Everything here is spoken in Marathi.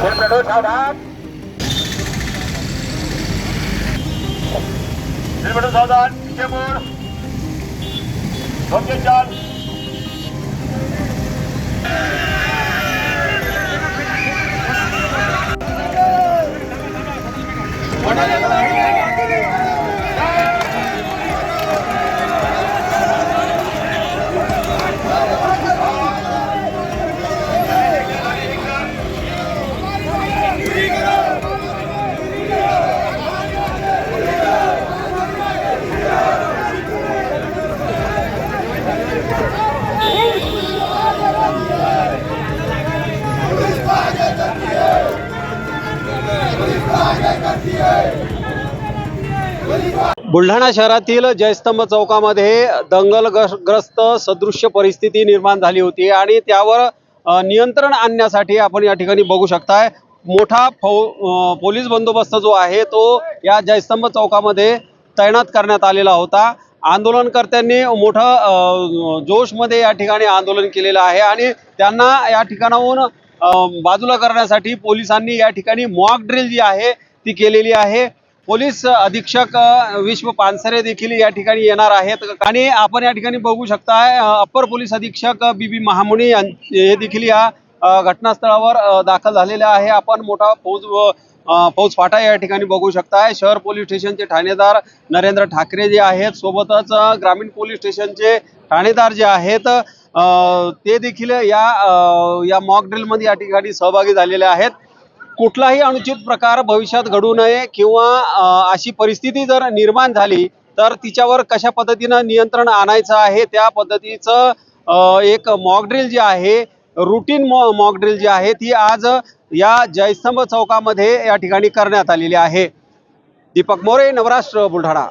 คุณประดุษเท่าทัศน์คุณประดุษเท่าทัศน์เชียงมูลสมเกียรติจันทร์ बुलढाणा शहरातील जयस्तंभ चौकामध्ये दंगलग्रस्त सदृश्य परिस्थिती निर्माण झाली होती आणि त्यावर नियंत्रण आणण्यासाठी आपण या ठिकाणी बघू शकताय. मोठा फौ पोलीस बंदोबस्त जो आहे तो या जयस्तंभ चौकामध्ये तैनात करण्यात आलेला होता. आंदोलनकर्त्यांनी मोठं जोशमध्ये या ठिकाणी आंदोलन केलेलं आहे आणि त्यांना या ठिकाणाहून बाजूला करण्यासाठी पोलिसांनी या ठिकाणी मॉक ड्रिल जी आहे ती केलेली आहे. पोलीस अधीक्षक विश्व पानसरे देखील या ठिकाणी येणार आहेत. आणि आपण या ठिकाणी बघू शकताय अप्पर पोलीस अधीक्षक बी बी महामुनी यां- हे देखील या घटनास्थळावर दाखल झालेले आहे. आपण मोठा फौज व फौज फाटा या ठिकाणी बघू शकताय. शहर पोलीस स्टेशनचे ठाणेदार नरेंद्र ठाकरे जे आहेत सोबतच ग्रामीण पोलीस स्टेशनचे ठाणेदार जे आहेत ते देखील या या मॉक ड्रिलमध्ये या ठिकाणी सहभागी झालेले आहेत. कुठलाही अनुचित प्रकार भविष्यात घडू नये किंवा अशी परिस्थिती जर निर्माण झाली तर तिच्यावर कशा पद्धतीनं नियंत्रण आणायचं आहे त्या पद्धतीचं एक मॉकड्रिल जे आहे रुटीन मॉ मॉकड्रिल जी आहे ती आज या जयस्तंभ चौकामध्ये या ठिकाणी करण्यात आलेली आहे. दीपक मोरे नवराष्ट्र बुलढाणा.